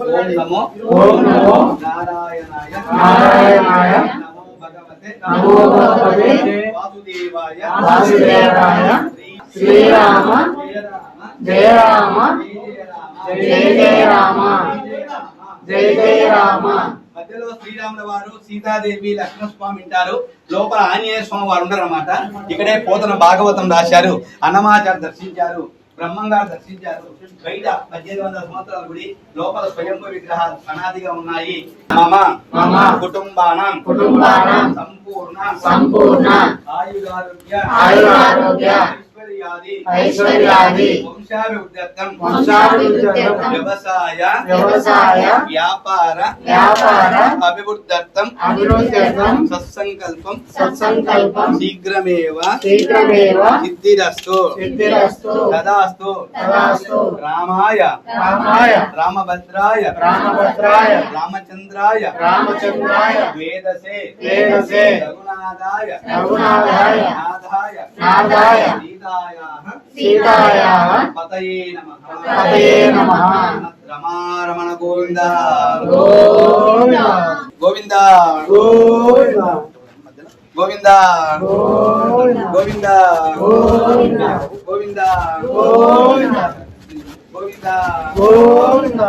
ఓం నమో ఓం నమో నారాయణాయ నారాయణాయ నమో భగవతే నమో భగవతే వాసుదేవాయ వాసుదేవాయ శ్రీరామ జయ రామ జయ జయ రామ జయ జయ రామ మధ్యలో శ్రీరాముల వారు సీతాదేవి లక్ష్మణస్వామి ఉంటారు. లోపల ఆంజనేయ స్వామి వారు ఉండరు అనమాట ఇక్కడే పోతన భాగవతం రాశారు. అన్నమాచారు దర్శించారు. బ్రహ్మంగారు దర్శించారు. బయట పద్దెనిమిది వందల సంవత్సరాల గుడి లోపల స్వయంభూ విగ్రహాలు అనాదిగా ఉన్నాయి. మమ మమ కుటుంబానం కుటుంబానాం సంపూర్ణ సంపూర్ణ ఆయురారోగ్య ఆయురారోగ్య ఐశ్వర్యాది. ఐశ్వర్యాది. వంశాభివృద్ధ్యర్థం వంశాభివృద్ధ్యర్థం వ్యవసాయ. వ్యవసాయ. వ్యాపార. వ్యాపార. అభివృద్ధ్యర్థం అభివృద్ధ్యర్థం సత్సంకల్పం. సత్సంకల్పం. శీఘ్రమేవ. శీఘ్రమేవ. సిద్ధిరస్తు. సిద్ధిరస్తు. తదాస్తు. తదాస్తు. రామాయ. రామాయ. రామభద్రాయ. రామభద్రాయ. రామచంద్రాయ. రామచంద్రాయ. వేదసే. వేదసే. రఘునాథాయ. రఘునాథాయ. नाथाय सीतायाः पतये नमः रमारमण गोविन्द गोविन्द గోవింద గోవింద గోవింద గోవింద గోవింద గోవింద